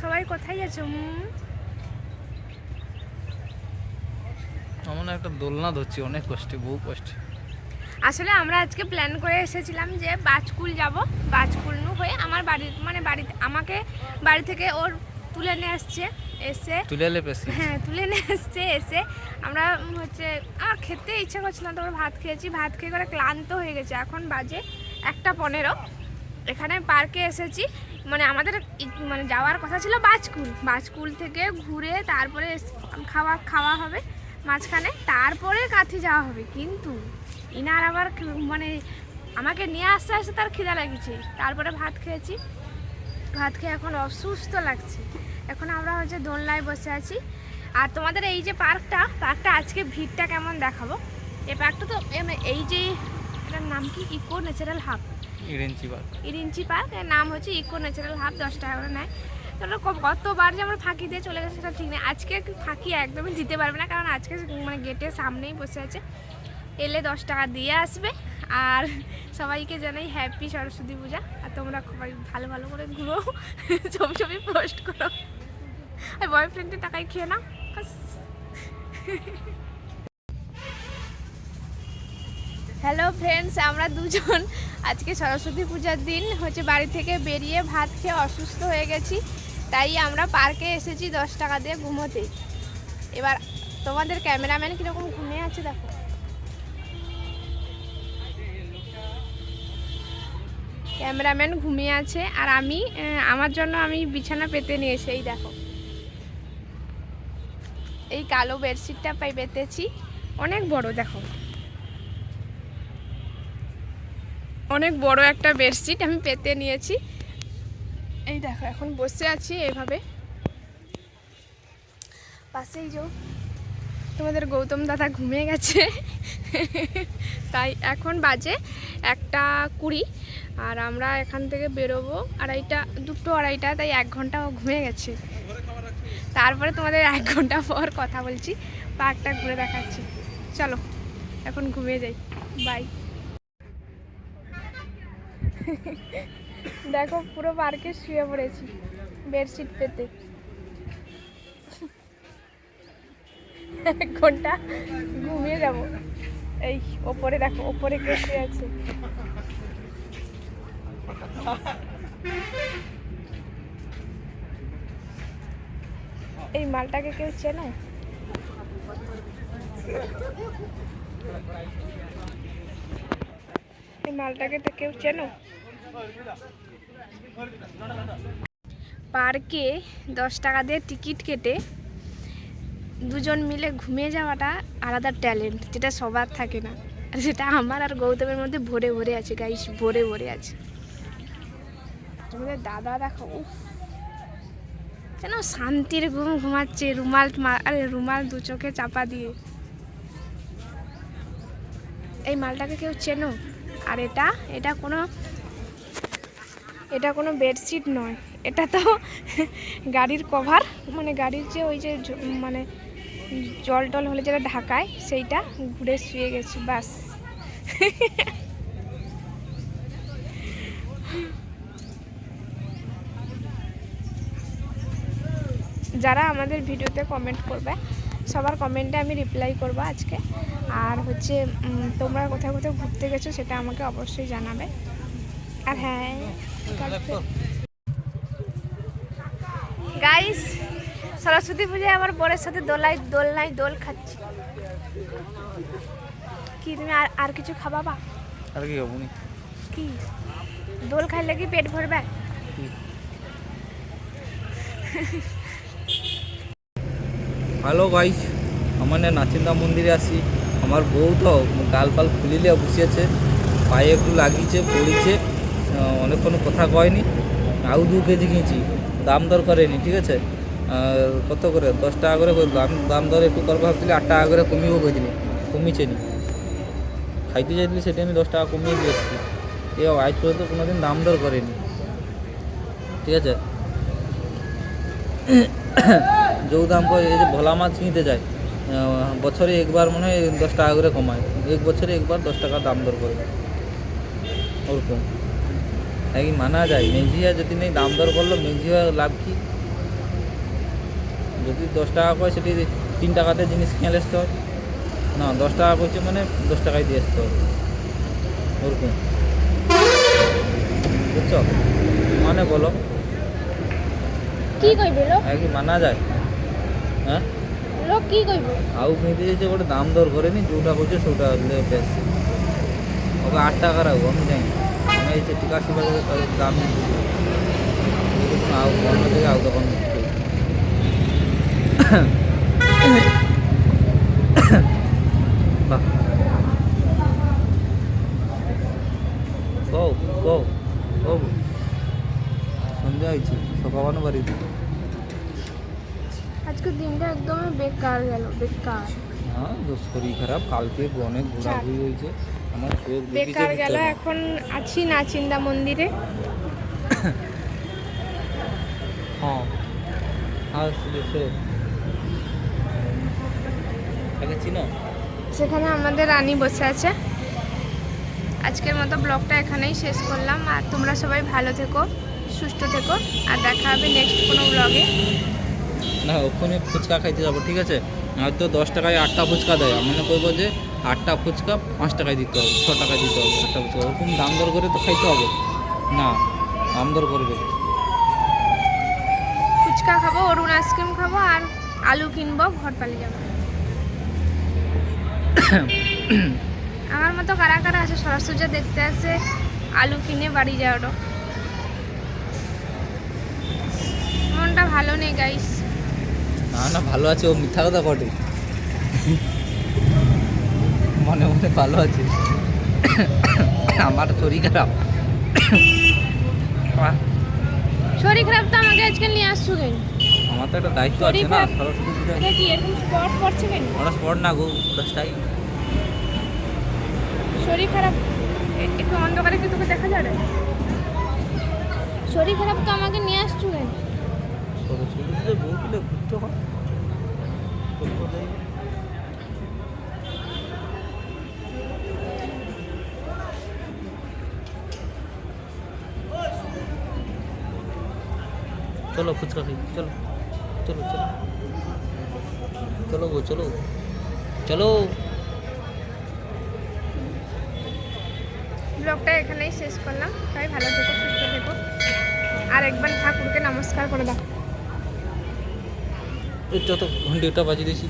সবাই কোথায় উম, এমন একটা দোলনা ধরছি অনেক কষ্টে বহু কষ্টে। আসলে আমরা আজকে প্ল্যান করে এসেছিলাম যে বাজকুল যাব বাজকুল নু হয়ে আমার বাড়ির মানে বাড়িতে আমাকে বাড়ি থেকে ওর তুলে নিয়ে আসছে এসে তুলে হ্যাঁ তুলে নিয়ে আসছে এসে আমরা হচ্ছে আমার খেতে ইচ্ছা করছিল না তারপর ভাত খেয়েছি ভাত খেয়ে করে ক্লান্ত হয়ে গেছে এখন বাজে একটা পনেরো। এখানে পার্কে এসেছি। মানে আমাদের মানে যাওয়ার কথা ছিল বাজকুল। বাজকুল থেকে ঘুরে তারপরে খাওয়া খাওয়া হবে মাঝখানে। তারপরে কাথি যাওয়া হবে। কিন্তু ইনার আবার মানে আমাকে নিয়ে আসতে আসতে তার খিদা লেগেছে। তারপরে ভাত খেয়েছি। ভাত খেয়ে এখন অসুস্থ লাগছে। এখন আমরা হচ্ছে দোলনায় বসে আছি। আর তোমাদের এই যে পার্কটা পার্কটা আজকে ভিড়টা কেমন দেখাবো? এই পার্কটা তো এই যে, এটার নাম কি? ইকো ন্যাচারাল হাব ইরেঞ্চি বার ইরিঞ্চি পার্ক, এর নাম হচ্ছে ইকো ন্যাচারাল হাব দশ টাকা করে নেয়। তাহলে কতবার যে আমরা ফাঁকি দিয়ে চলে গেছে সেটা ঠিক নেই। আজকে ফাঁকি একদমই দিতে পারবে না, কারণ আজকে মানে গেটের সামনেই বসে আছে। এলে দশ টাকা দিয়ে আসবে। আর সবাইকে জানাই হ্যাপি সরস্বতী পূজা আর তোমরা সবাই ভালো ভালো করে ঘুরো ছবি ছবি পোস্ট করো। আর বয়ফ্রেন্ডের টাকায় খেয়ে নাও। হ্যালো ফ্রেন্ডস আমরা দুজন। আজকে সরস্বতী পূজার দিন, হচ্ছে বাড়ি থেকে বেরিয়ে ভাত খেয়ে অসুস্থ হয়ে গেছি, তাই আমরা পার্কে এসেছি দশ টাকা দিয়ে ঘুমোতে। এবার তোমাদের ক্যামেরাম্যান কীরকম ঘুমিয়ে আছে দেখো। ক্যামেরাম্যান ঘুমিয়ে আছে, আর আমি আমার জন্য আমি বিছানা পেতে নিয়ে এসে এই দেখো। এই কালো বেডশিটটা পাই পেতেছি। অনেক বড়, দেখো। অনেক বড় একটা বেডশিট আমি পেতে নিয়েছি। এই দেখো, এখন বসে আছি এইভাবে পাশেই যাও তোমাদের গৌতম দাদা ঘুমিয়ে গেছে। তাই এখন বাজে একটা কুড়ি, আর আমরা এখান থেকে বেরোবো আড়াইটা, দুটো আড়াইটা, তাই এক ঘণ্টা ঘুমিয়ে গেছে। তারপরে তোমাদের এক ঘণ্টা পর কথা বলছি, পার্কটা ঘুরে দেখাচ্ছি। চলো, এখন ঘুমিয়ে যাই। বাই দেখো, পুরো পার্কে শুয়ে পড়েছি, বেডশিট পেতে। এক ঘণ্টা ঘুমিয়ে যাব। এই, ওপরে দেখো, ওপরে কে শুয়ে আছে? এই মালটাকে কেউ চেনো? মালটাকে তো কেউ চেনো? পার্কে দশ টাকা দিয়ে টিকিট কেটে দুজন মিলে ঘুমিয়ে যাওয়াটা আলাদা ট্যালেন্ট, যেটা সবার থাকে না। আর সেটা আমার আর গৌতমের মধ্যে ভরে ভরে আছে গাইস ভরে ভরে আছে। তোমাদের দাদা, দেখো, উফ। যেন শান্তির ঘুম ঘুমাচ্ছে, রুমাল আরে, রুমাল দু চোখে চাপা দিয়ে। এই মালটাকে কেউ চেনো? আর এটা এটা কোনো এটা কোনো বেডশিট নয়। এটা তো গাড়ির কভার মানে গাড়ির যে ওই যে মানে জল টল হলে যেটা ঢাকায়, সেইটা ঘুরে শুয়ে গেছি, বাস। যারা আমাদের ভিডিওতে কমেন্ট করবে সবার কমেন্টে আমি রিপ্লাই করব আজকে। আর হচ্ছে তোমরা কোথায় কোথায় ঘুরতে গেছো সেটা আমাকে অবশ্যই জানাবে। আর হ্যাঁ গাইস সরস্বতী পূজায় আমার বরের সাথে দোলাই দোলনায় দোল খাচ্ছি। কি তুমি আর আর কিছু খাবা বা আর কি নি কি? দোল খাইলে কি পেট ভরবে? হ্যালো গাইস আমার নাচিন্দা মন্দিরে আসি আমার বউ তো গাল পাল ফুলিলে বসিয়েছে। পায়ে একটু লাগিয়েছে, পড়িছে। অনেকক্ষণ কথা কয়নি। আউ দু কেজি কিনছি। দাম দর করেনি, ঠিক আছে? কত করে? দশ টাকা করে দাম দাম দর একটু করব ভাবছিলি, আট টাকা করে কমিয়েও করে দিলি। কমিয়েছে নি। খাইতে চাইছিলি সেটা আমি দশ টাকা কমিয়ে দিয়ে এসেছি এ আজ পর্যন্ত কোনোদিন দাম দর করেনি। ঠিক আছে? ଯେଉଁ দাম করে এই যে ভোলা মাছ কিনতে যায় বছরে একবার মনে হয় দশ টাকা করে কমায়। এক বছরে একবার দশ টাকা দাম দর করে। ওরকম। নাকি মানা যায়। মেঘিয়া যদি নেই দাম দর করল মেঘিয়া লাভ কি? যদি দশ টাকা করে সেটি তিন টাকাতে জিনিস কিনে আসতে হয়। না দশ টাকা করছে মানে দশ টাকায় দিয়ে আসতে হবে। ওরকম। বুঝছ? মানে বলো। কি কইবে লোক আর কি মানা যায়? হ্যাঁ? আউ খেতে যেতে ওটা দাম দর করে নি যেটা বলছে সেটা হলে ওকে আট টাকা রাখব আমি জানি আমি এই ঠিক আশি টাকা দাম আউ অন্য থেকে আউ তখন কৌ কৌ কৌ সন্ধ্যা হয়েছে আজকের দিনটা একদমই বেকার গেল বেকার। হ্যাঁ শরীর খারাপ কালকে অনেক ঘোরাঘুরি হয়েছে। আমার দেখিছে বেকার গেল এখন আছি নাচিন্দা মন্দিরে। হ্যাঁ হ্যাঁ সেখানে আমাদের রানী বসে আছে। আজকের মতো ব্লগটা এখানেই শেষ করলাম। আর তোমরা সবাই ভালো থেকো সুস্থ থেকো। আর দেখা হবে নেক্সট কোনো ব্লগে না ওখানে ফুচকা খাইতে যাব ঠিক আছে? হয়তো দশ টাকায় আটটা ফুচকা দেয়। আমি মনে করব যে আটটা ফুচকা পাঁচ টাকায় দিতে হবে ছ টাকায় দিতে হবে আটটা ফুচকা। ওরকম দাম দর করে তো খাইতে হবে। না দাম দর করবে। ফুচকা খাব অরুণ আইসক্রিম খাব আর আলু কিনবো ঘর পালিয়ে যাব। আমার মতো কারা কারা আছে সরস্বতী দেখতে আসে আলু কিনে বাড়ি যাওয়াটা মনটা ভালো নেই গাইস না না ভালো আছে ও মিথ্যা কথা বটে। মনে মনে ভালো আছে। আমার শরীর খারাপ। শরীর খারাপ তো আমাকে আজকে নিয়ে আসছো কেন? আমার তো একটা দায়িত্ব আছে না? সরস্বতী পূজা। এটা কি এরকম স্পট পড়ছে কেন? ওরা স্পট না গো দশটাই শরীর খারাপ? একটু অন্ধকারে কি তোকে দেখা যাবে শরীর খারাপ তো আমাকে নিয়ে আসছো কেন? ঘুরতে হয়? চলো ফুচকা খাই, চলো চলো চলো। চলো গো, চলো চলো। ব্লগটা এখানেই শেষ করলাম। সবাই ভালো থেকো, সুস্থ থেকো। আর একবার ঠাকুরকে নমস্কার করে দাও। যত ঘণ্টা বাজিয়ে দিয়েছি।